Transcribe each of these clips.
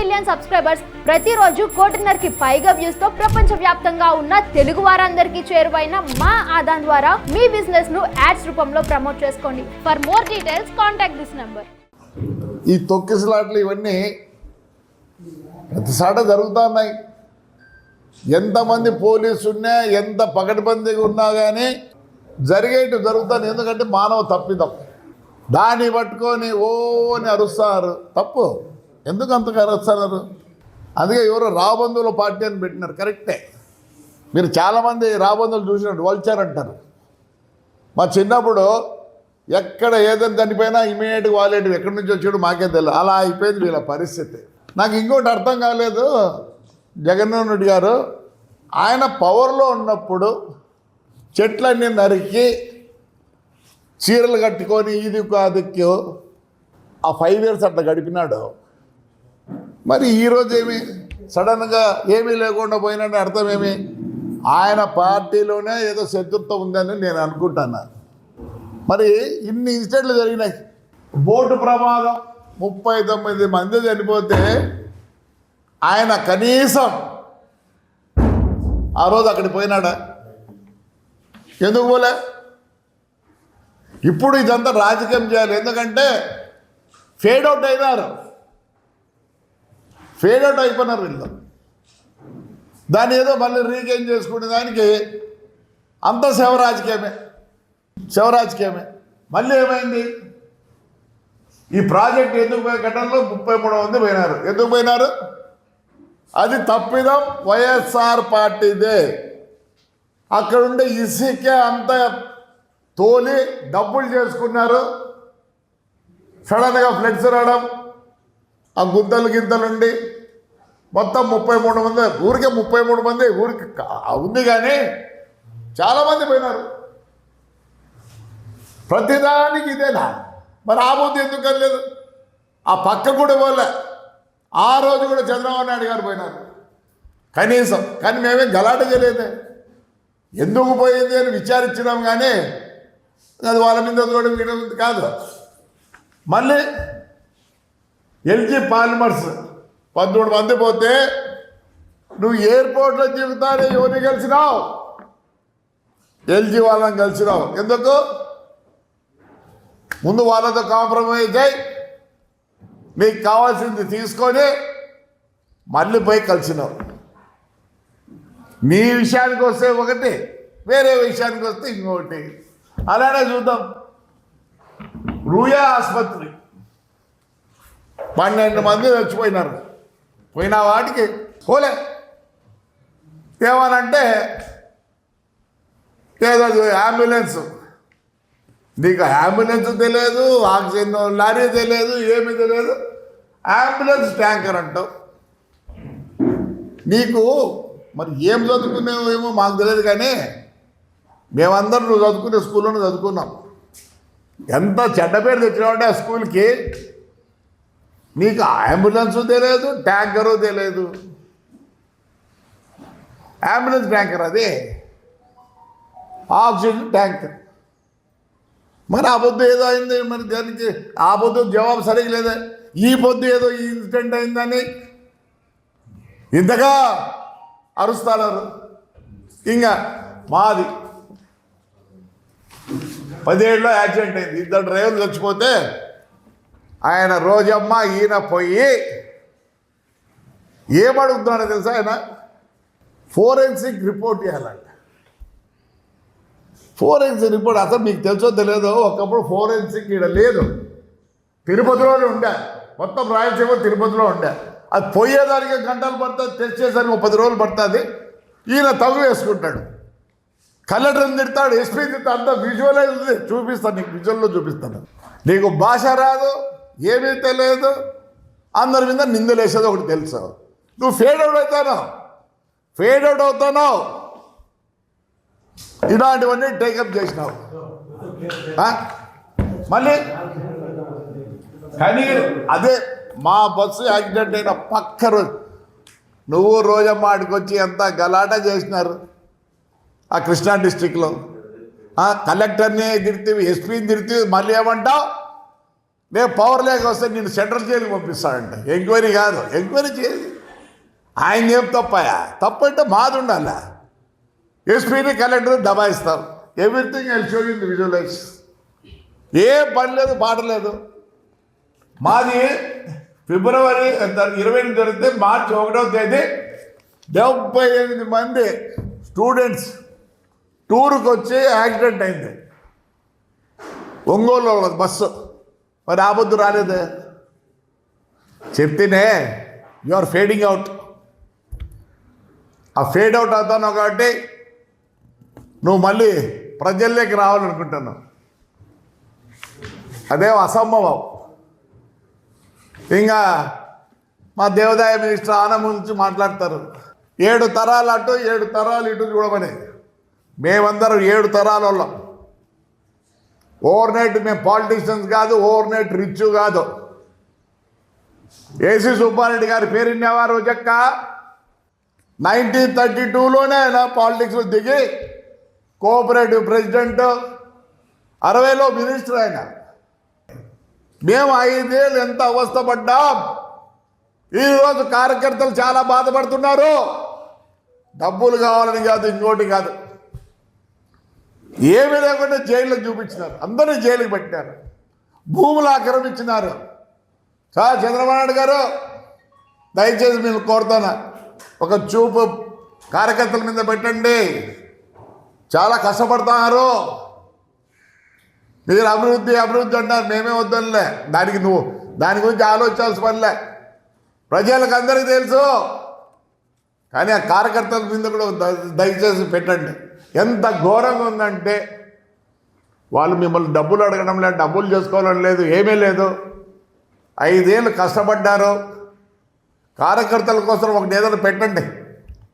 Million subscribers ప్రతిరోజు కోటిన్నరకి పైగా వ్యూస్తో ప్రపంచ వ్యాప్తంగా ఉన్న తెలుగు వారందరికీ చేరువైన మా ఆదాన్ ద్వారా మీ బిజినెస్ను యాడ్స్ రూపంలో ప్రమోట్ చేసుకోండి. For more details contact this number ఈ తొక్కిసలాట్లు ఇవన్నీ ప్రతిసాట జరుగుతున్నాయి. ఎంతమంది పోలీసు ఉన్నా ఎంత పకడ్బందీగా ఉన్నా కానీ జరిగేటి జరుగుతుంది ఎందుకంటే మానవ తప్పిదం. దాన్ని పట్టుకొని ఓ అని అరుస్తారు. తప్పు. ఎందుకు అంతగా అరుస్తున్నారు అందుకే ఎవరో రాబంధువుల పార్టీ అని పెట్టినారు కరెక్టే. మీరు చాలామంది రాబందులు చూసినట్టు వల్చర్ అంటారు. మా చిన్నప్పుడు ఎక్కడ ఏదైనా చనిపోయినా ఇమీడియట్గా వాలేటివి ఎక్కడి నుంచి వచ్చాడు మాకే తెలియదు. అలా అయిపోయింది వీళ్ళ పరిస్థితి. నాకు ఇంకోటి అర్థం కాలేదు. జగన్మోహన్ రెడ్డి గారు ఆయన పవర్లో ఉన్నప్పుడు చెట్లన్నీ నరికి చీరలు కట్టుకొని ఇది కాదు ఆ ఫైవ్ ఇయర్స్ అట్లా గడిపినాడు. మరి ఈరోజు ఏమి? సడన్గా ఏమీ లేకుండా పోయినంటే అర్థం ఏమి? ఆయన పార్టీలోనే ఏదో శత్రుత్వం ఉందని నేను అనుకుంటున్నాను మరి ఇన్ని ఇన్సిడెంట్లు జరిగినాయి. బోటు ప్రమాదం ముప్పై తొమ్మిది మంది చనిపోతే ఆయన కనీసం ఆ రోజు అక్కడికి పోయినాడా? ఎందుకు పోలే? ఇప్పుడు ఇదంతా రాజకీయం చేయాలి. ఎందుకంటే ఫేడ్ అవుట్ అయినారు. ఫేడ్ అవుట్ అయిపోయినారు వీళ్ళు. దాన్ని ఏదో మళ్ళీ రీగెయిన్ చేసుకునే దానికి అంత శివరాజకీయమే. శివరాజకీయమే. మళ్ళీ ఏమైంది? ఈ ప్రాజెక్ట్ ఎందుకు పోయే ఘటనలో ముప్పై మూడు మంది పోయినారు. ఎందుకు పోయినారు? అది తప్పిదం వైఎస్ఆర్ పార్టీదే. అక్కడ ఉండే ఇసుక అంత తోలి డబ్బులు చేసుకున్నారు. సడన్గా ఫ్లెక్స్ రావడం ఆ గుద్దలు గిద్దలుండి మొత్తం ముప్పై మూడు మంది ఊరికే ముప్పై మూడు మంది ఊరికి ఉంది కానీ చాలామంది పోయినారు. ప్రతిదానికి ఇదేనా మరి ఆ బుద్ధి ఎందుకు కలలేదు? ఆ పక్క కూడా పోలే ఆ రోజు కూడా చంద్రబాబు నాయుడు గారు పోయినారు. కనీసం కానీ మేమేం గలాట చేయలేదే. ఎందుకు పోయింది అని విచారించినాం కానీ అది వాళ్ళ మీద కూడా వీళ్ళ కాదు. మళ్ళీ ఎల్జీ పాలిమర్స్. పదమూడు మంది పోతే నువ్వు ఎయిర్పోర్ట్లో దిగుతానే ఎవరిని కలిసినావు? ఎల్జీ వాళ్ళని కలిసినావు. ఎందుకు? ముందు వాళ్ళతో కాంప్రమైజ్ అయి నీకు కావాల్సింది తీసుకొని మళ్ళీ పోయి కలిసినావు. నీ విషయానికి వస్తే ఒకటి వేరే విషయానికి వస్తే ఇంకొకటి. అలానే చూద్దాం. రూయా ఆసుపత్రి. పన్నెండు మంది చచ్చిపోయినారు. పోయిన వాటికి పోలే. ఏమనంటే ఏదో అంబులెన్స్ నీకు అంబులెన్స్ తెలియదు ఆక్సిజన్ లారీ తెలియదు ఏమీ తెలియదు. అంబులెన్స్ ట్యాంకర్ అంటావు. నీకు మరి ఏం చదువుకున్నావో ఏమో మాకు తెలియదు కానీ మేమందరం నువ్వు చదువుకునే స్కూల్లోనే చదువుకున్నాం. ఎంత చెడ్డ పేరు తెచ్చినావంటే ఆ స్కూల్కి మీకు అంబులెన్స్ తెలియదు ట్యాంకరు తెలియదు అంబులెన్స్ ట్యాంకర్ అది. ఆక్సిజన్ ట్యాంకర్ మరి ఆ పొద్దు ఏదో అయింది మరి దానికి ఆ పొద్దు జవాబు సరిగ్గా లేదా? ఈ పొద్దు ఏదో ఈ ఇన్సిడెంట్ అయిందని ఇంతగా అరుస్తారు ఇంకా మాది పదిహేడులో యాక్సిడెంట్ అయింది. ఇద్దరు డ్రైవర్లు చచ్చిపోతే ఆయన రోజమ్మ ఈయన పోయి ఏమడుగుతున్నాడో తెలుసా ఆయన? ఫోరెన్సిక్ రిపోర్ట్ ఇవ్వాలంట. ఫోరెన్సిక్ రిపోర్ట్ అసలు మీకు తెలుసో తెలియదో ఒకప్పుడు ఫోరెన్సిక్ ఇక్కడ లేదు. తిరుపతిలోనే ఉండే. మొత్తం రాయలసీమ తిరుపతిలో ఉండే. అది పోయేదానికి గంటలు పడుతుంది తెచ్చేసరికి పది రోజులు పడుతుంది. ఈయన తగు వేసుకుంటాడు. కలెక్టర్ని తిడతాడు ఎస్పీ తిడతాడు అంతా విజువలైజ్ చూపిస్తాను నీకు విజువల్లో చూపిస్తాను. నీకు భాష రాదు ఏమీ తెలియదు. అందరి మీద నిందలేసేది ఒకటి తెలుసు? నువ్వు ఫేడ్ అవుట్ అవుతాను ఫేడ్ అవుట్ అవుతాను ఇలాంటివన్నీ టేకప్ చేసినావు. మళ్ళీ? కానీ అదే మా బస్సు యాక్సిడెంట్ అయిన పక్క రోజు నువ్వు రోజమ్మ ఆడికొచ్చి ఎంత గలాట చేసినారు? ఆ కృష్ణా డిస్టిక్లో కలెక్టర్ని తిడితే ఎస్పీని తిడితే మళ్ళీ ఏమంటావు? నేను పవర్ లేక వస్తే నేను సెంట్రల్ జైలుకి పంపిస్తాడంట. ఎంక్వైరీ కాదు. ఎంక్వైరీ చేయాలి ఆయన ఏం తప్పయా? తప్పంటే మాది ఉండాల. ఎస్పీని collector దబాయిస్తారు everything I show in visualize ఏ పని లేదు పాట లేదు. మాది ఫిబ్రవరి ఇరవై ఎనిమిది జరిగితే మార్చి ఒకటవ తేదీ డెబ్బై ఎనిమిది మంది స్టూడెంట్స్ టూర్కి వచ్చి యాక్సిడెంట్ అయింది. ఒంగోలు బస్సు. మరి ఆ రాలేదు. చెప్తేనే యు ఆర్ ఫేడింగ్ అవుట్ ఆ ఫేడ్ అవుట్ అవుతాను కాబట్టి నువ్వు మళ్ళీ ప్రజల్లోకి రావాలనుకుంటున్నావు. అదే అసంభవం. ఇంకా మా దేవదాయ మినిస్టర్ ఆనం నుంచి మాట్లాడతారు. ఏడు తరాలు అటు ఏడు తరాలు ఇటు చూడమని. మేమందరం ఏడు తరాల వాళ్ళం. ఓవర్ నైట్ మేము పాలిటీషియన్స్ కాదు ఓవర్ నైట్ రిచ్ కాదు. ఏసీ సుబ్బారెడ్డి గారి పేరు వినేవారు చెక్క నైన్టీన్ థర్టీ టూలోనే ఆయన పాలిటిక్స్లో దిగి కోఆపరేటివ్ ప్రెసిడెంట్ అరవైలో మినిస్టర్ ఆయన మేము ఐదేళ్ళు ఎంత అవస్థపడ్డాం ఈరోజు కార్యకర్తలు చాలా బాధపడుతున్నారు. డబ్బులు కావాలని కాదు ఇంకోటి కాదు. ఏమీ లేకుండా జైలుకి చూపించినారు. అందరినీ జైలుకి పెట్టినారు. భూములు ఆక్రమించినారు. సార్ చంద్రబాబు నాయుడు గారు దయచేసి మీరు కోరుతాను ఒక చూపు కార్యకర్తల మీద పెట్టండి. చాలా కష్టపడుతున్నారు. మీరు అభివృద్ధి అభివృద్ధి అంటారు. మేమే వద్దనులే దానికి నువ్వు దాని గురించి ఆలోచించాల్సిన పనిలే ప్రజలకు అందరికీ తెలుసు. కానీ ఆ కార్యకర్తల మీద కూడా దయచేసి పెట్టండి. ఎంత ఘోరంగా ఉందంటే వాళ్ళు మిమ్మల్ని డబ్బులు అడగడం లేదు డబ్బులు చేసుకోవాలని లేదు ఏమీ లేదు. ఐదేళ్ళు కష్టపడ్డారు. కార్యకర్తల కోసం ఒకటి ఏదైనా పెట్టండి.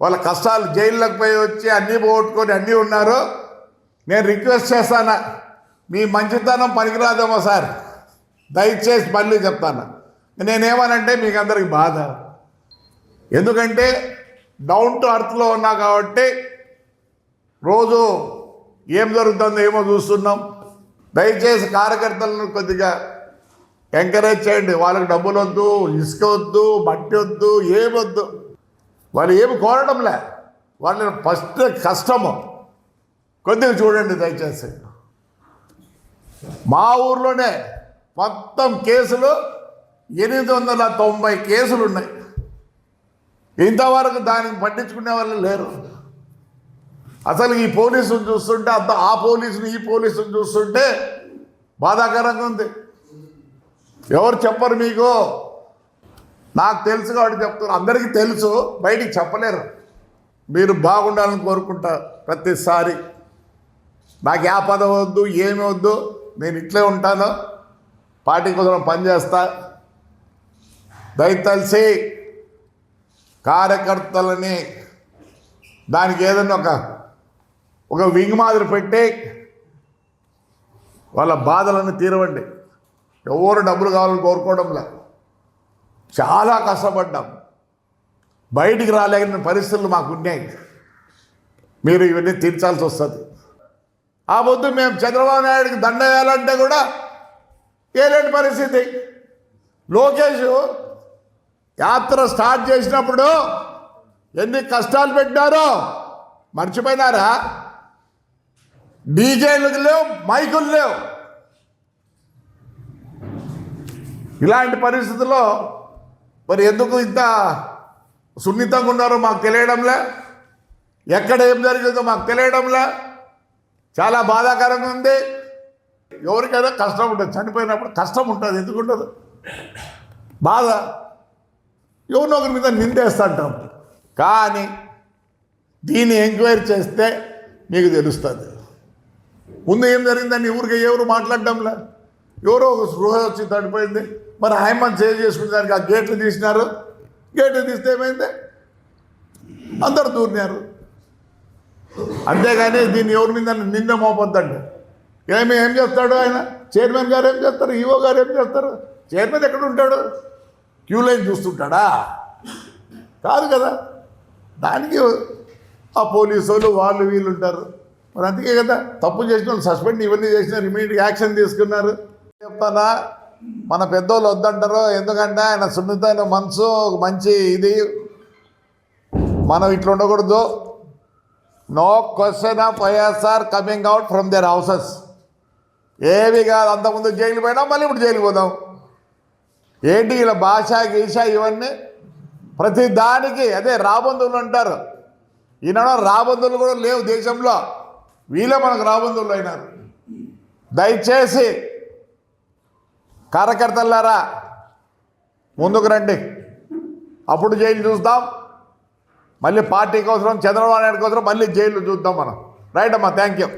వాళ్ళ కష్టాలు జైల్లోకి పోయి వచ్చి అన్నీ పోగొట్టుకొని అన్నీ ఉన్నారు. నేను రిక్వెస్ట్ చేస్తాను? మీ మంచితనం పనికిరాదేమో సార్. దయచేసి మళ్ళీ చెప్తాను. నేనేమనంటే మీకు అందరికి బాధ. ఎందుకంటే డౌన్ టు అర్త్లో ఉన్నా కాబట్టి రోజు ఏం జరుగుతుందో ఏమో చూస్తున్నాం. దయచేసి కార్యకర్తలను కొద్దిగా ఎంకరేజ్ చేయండి. వాళ్ళకి డబ్బులు వద్దు ఇసుక వద్దు మట్టి వద్దు ఏమొద్దు వాళ్ళు ఏమి కోరడంలే వాళ్ళని ఫస్ట్ కష్టము. కొద్దిగా చూడండి దయచేసి. మా ఊర్లోనే మొత్తం కేసులు ఎనిమిది వందల తొంభై కేసులు ఉన్నాయి. ఇంతవరకు దానికి పట్టించుకునే వాళ్ళు లేరు. అసలు ఈ పోలీసును చూస్తుంటే అంత ఆ పోలీసుని ఈ పోలీసుని చూస్తుంటే బాధాకరంగా ఉంది. ఎవరు చెప్పరు మీకు? నాకు తెలుసు కాబట్టి చెప్తారు అందరికీ తెలుసు బయటికి చెప్పలేరు. మీరు బాగుండాలని కోరుకుంటా ప్రతిసారి. నాకు ఏ పదం వద్దు ఏమి వద్దు నేను ఇట్లే ఉంటాను. పార్టీ కోసం పనిచేస్తా దయతలిసి కార్యకర్తలని దానికి ఏదైనా ఒక ఒక వింగ్ మాదిరి పెట్టి వాళ్ళ బాధలను తీరవండి. ఎవరు డబ్బులు కావాలని కోరుకోవడంలా. చాలా కష్టపడ్డాం. బయటికి రాలేని పరిస్థితులు మాకు ఉన్నాయి. మీరు ఇవన్నీ తీర్చాల్సి వస్తుంది. ఆ పొద్దు మేము చంద్రబాబు నాయుడికి దండ వేయాలంటే కూడా వేయలేని పరిస్థితి. లోకేష్ యాత్ర స్టార్ట్ చేసినప్పుడు ఎన్ని కష్టాలు పెట్టినారో మర్చిపోయినారా? డీజేలు లేవు మైకులు లేవు. ఇలాంటి పరిస్థితుల్లో మరి ఎందుకు ఇంత సున్నితంగా ఉన్నారో మాకు తెలియడంలే. ఎక్కడ ఏం జరిగిందో మాకు తెలియడంలే. చాలా బాధాకరంగా ఉంది. ఎవరికైనా కష్టం ఉంటుంది. చనిపోయినప్పుడు కష్టం ఉంటుంది. ఎందుకు ఉండదు? బాధ. ఎవరినొకరి మీద నిందేస్తుంటాం కానీ దీన్ని ఎంక్వైరీ చేస్తే మీకు తెలుస్తుంది. ముందు ఏం జరిగిందని ఊరికి ఎవరు మాట్లాడడంలా? ఎవరో ఒక స్పృహ వచ్చి తడిపోయింది మరి ఆయమ్మని సేవ్ చేసుకునే దానికి ఆ గేట్లు తీసినారు. గేట్లు తీస్తే ఏమైంది? అందరు దూరినారు. అంతేగాని దీన్ని ఎవరి మీద నింద మోపొద్దండి. ఏమి ఏం చేస్తాడు ఆయన? చైర్మన్ గారు ఏం చేస్తారు? ఈఓ గారు ఏం చేస్తారు? చైర్మన్ ఎక్కడ ఉంటాడు? క్యూ లైన్ చూస్తుంటాడా? కాదు కదా. దానికి ఆ పోలీసు వాళ్ళు వాళ్ళు వీళ్ళు ఉంటారు. మరి అందుకే కదా తప్పు చేసిన వాళ్ళు సస్పెండ్ ఇవన్నీ చేసినారు ఇమీడియట్ యాక్షన్ తీసుకున్నారు. చెప్తానా? మన పెద్దోళ్ళు వద్దంటారు ఎందుకంటే ఆయన సున్నితమైన మనసు మంచి ఇది. మనం ఇట్లా ఉండకూడదు. No question of YSR coming out from their houses ఏవి కాదు అంతకుముందు జైలు పోయినా మళ్ళీ ఇప్పుడు జైలు పోదాం. ఏంటి ఇలా భాష గీష ఇవన్నీ? ప్రతి దానికి అదే రాబందులు అంటారు. ఈనాడు రాబందులు కూడా లేవు దేశంలో. వీళ్ళే మనకు రాబంధువులు అయినారు. దయచేసి కార్యకర్తలారా ముందుకు రండి. అప్పుడు జైలు చూస్తాం మళ్ళీ పార్టీ కోసం చంద్రబాబు నాయుడు కోసం మళ్ళీ జైలు చూద్దాం మనం. రైట్ అమ్మా థ్యాంక్ యూ